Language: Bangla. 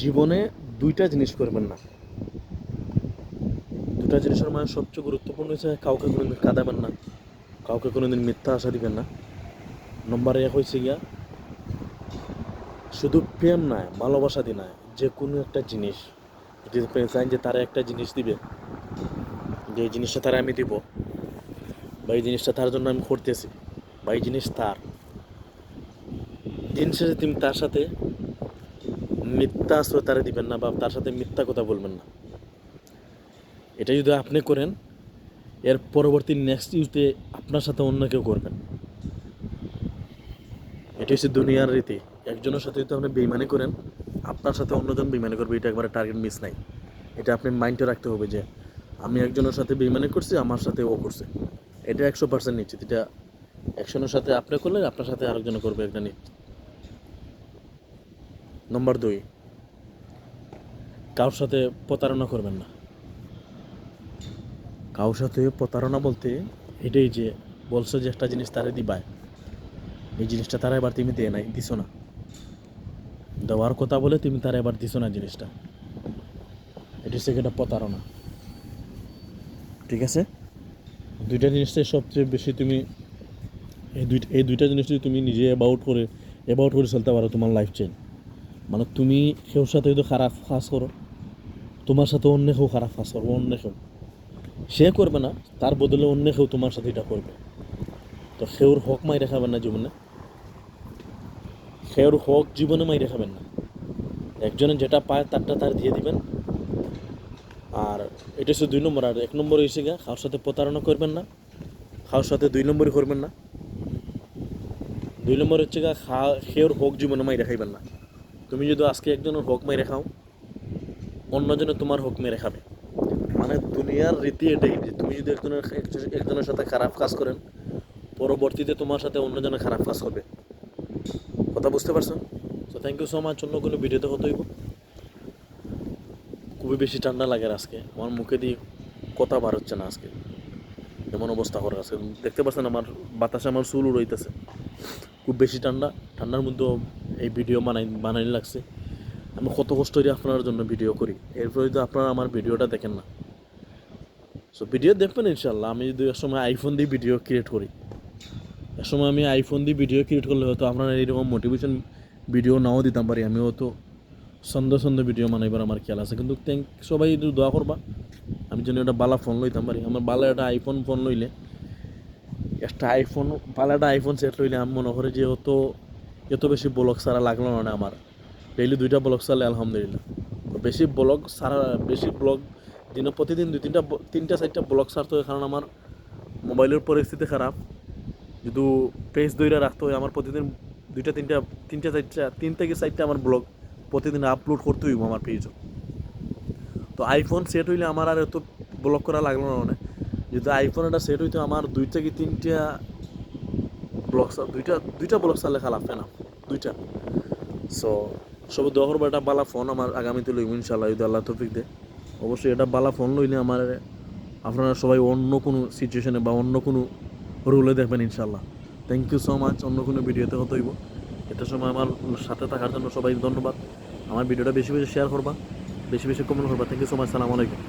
জীবনে দুইটা জিনিস করবেন না। দুটা জিনিসের মানে সবচেয়ে গুরুত্বপূর্ণ হচ্ছে কাউকে কোনোদিন কাঁদাবেন না, কাউকে কোনোদিন মিথ্যা আশা দিবেন না। নম্বর এক হয়েছে গিয়া, শুধু প্রেম নয়, ভালোবাসা দি নয়, যে কোনো একটা জিনিস। যদি চান যে তারা একটা জিনিস দিবে, যে এই জিনিসটা তারা আমি দিব, বা এই জিনিসটা তার জন্য আমি করতেছি, বা এই জিনিস তার। দিন শেষে তুমি তার সাথে মিথ্যা আশ্রয় তারা দিবেন না বা তার সাথে মিথ্যা কথা বলবেন না। এটা যদি আপনি করেন, এর পরবর্তী নেক্সট ইউজে আপনার সাথে অন্য কেউ করবেন এটা হচ্ছে দুনিয়ার রীতি। একজনের সাথে যদি আপনি বেইমানি করেন, আপনার সাথে অন্যজন বেইমানি করবে, এটা একবারে টার্গেট মিস নাই। এটা আপনি মাইন্ডে রাখতে হবে যে, আমি একজনের সাথে বেইমানি করছি, আমার সাথে ও করছে। এটা একশো পার্সেন্ট নিশ্চিত। এটা একজনের সাথে আপনি করলে, আপনার সাথে আরেকজন করবে একটা নিশ্চিত। নম্বর দুই কারোর সাথে প্রতারণা করবেন না। কারোর সাথে প্রতারণা বলতে এটাই যে বলছো যে একটা জিনিস তারে দিবায় এই জিনিসটা তারা এবার তুমি দিয়ে নাই দিছো না। দেওয়ার কথা বলে তুমি তারা এবার দিছো না জিনিসটা। এটি হচ্ছে একটা প্রতারণা। ঠিক আছে? দুইটা জিনিসটাই সবচেয়ে বেশি তুমি এই দুইটা এই দুইটা জিনিস যদি তুমি নিজে অ্যাবাউট করে অ্যাবাউট করে চলতে পারো তোমার লাইফ চেন মানে তুমি কেউর সাথে যদি খারাপ কাজ করো, তোমার সাথে অন্য কেউ খারাপ কাজ করব, অন্য কেউ। সে করবে না, তার বদলে অন্য কেউ তোমার সাথে এটা করবে। তো সেওর হক মাই দেখাবেন না জীবনে। সেওর হক জীবনে মাই দেখাবেন না। একজনে যেটা পায় তারটা তার দিয়ে দিবেন। আর এটা হচ্ছে দুই নম্বর, আর এক নম্বর হয়েছে গা কারোর সাথে প্রতারণা করবেন না, কারোর সাথে দুই নম্বরই করবেন না। দুই নম্বর হচ্ছে গা খা সেওর হক জীবনে মাই দেখাইবেন না। তুমি যদি আজকে একজনের হক মাই রেখাও অন্যজনে তোমার হক মেরে খাবে। মানে দুনিয়ার রীতি এটাই যে তুমি যদি একজনের একজনের সাথে খারাপ কাজ করেন, পরবর্তীতে তোমার সাথে অন্যজনে খারাপ কাজ করবে কথা বুঝতে পারছ তো থ্যাংক ইউ সো মাচ অন্য কোনো ভিডিওতে হতে হইব। খুবই বেশি ঠান্ডা লাগে আজকে। আমার মুখে দিয়ে কথা বার হচ্ছে না আজকে। এমন অবস্থা করে আছে। দেখতে পাচ্ছেন আমার বাতাসে আমার চুল উড়াইতেছে। খুব বেশি ঠান্ডা। ঠান্ডার মধ্যেও এই ভিডিও বানাই বানাই লাগছে। আমি কত কষ্ট করে আপনার জন্য ভিডিও করি। এরপরে যদি আপনারা আমার ভিডিওটা দেখেন না। সো ভিডিও দেখবেন ইনশাল্লাহ আমি যদি সময় আইফোন দিয়ে ভিডিও ক্রিয়েট করি। এক সময় আমি আইফোন দিয়ে ভিডিও ক্রিয়েট করলে হয়তো আপনারা এইরকম মোটিভেশন ভিডিও নাও দিতাম পারি। আমি হয়তো সুন্দর সুন্দর ভিডিও বানাইবার আমার খেয়াল আছে। কিন্তু থ্যাংক সবাই একটু দোয়া করবা। আমি যেন একটা বালা ফোন লইতাম পারি। আমার বালা একটা আইফোন ফোন লইলে একটা আইফোন একটা আইফোন সেট লইলে আমি মনে করি যে অত, এত বেশি ব্লগ সারা লাগল না আমার। ডেইলি দুইটা ব্লগ চালে আলহামদুলিল্লাহ। বেশি ব্লগ সারা বেশি ব্লগ দিনে প্রতিদিন দুই তিনটা তিনটা চারটা ব্লগ সারতে হয় কারণ আমার মোবাইলের পরিস্থিতি খারাপ। যদি পেজ দইরা রাখতে হয়, আমার প্রতিদিন দুইটা তিনটা তিনটা চারটা, তিন থেকে চারটা আমার ব্লগ প্রতিদিন আপলোড করতে হইব আমার পেজও তো আইফোন সেট হইলে আমার আর এত ব্লক করা লাগল না যদি আইফোন একটা সেট হইতো, আমার দুই থেকে তিনটা ব্লগ দুইটা দুইটা ব্লগ চালে খালাফে না? দুইটা। সো সব দোয়া করব একটা বালা ফোন আমার আগামীতে লইব ইনশাল্লাহ যদি আল্লাহ তৌফিক দে অবশ্যই এটা বালা ফোন লইলে আমার, আপনারা সবাই অন্য কোনো সিচুয়েশনে বা অন্য কোনো রুলে দেখবেন ইনশাল্লাহ থ্যাংক ইউ সো মাচ অন্য কোনো ভিডিওতে হতে হইব। এটা সময় আমার সাথে থাকার জন্য সবাই ধন্যবাদ। আমার ভিডিওটা বেশি বেশি শেয়ার করবা, বেশি বেশি কমেন্ট করবা। থ্যাংক ইউ সো মাচ সালামু আলাইকুম।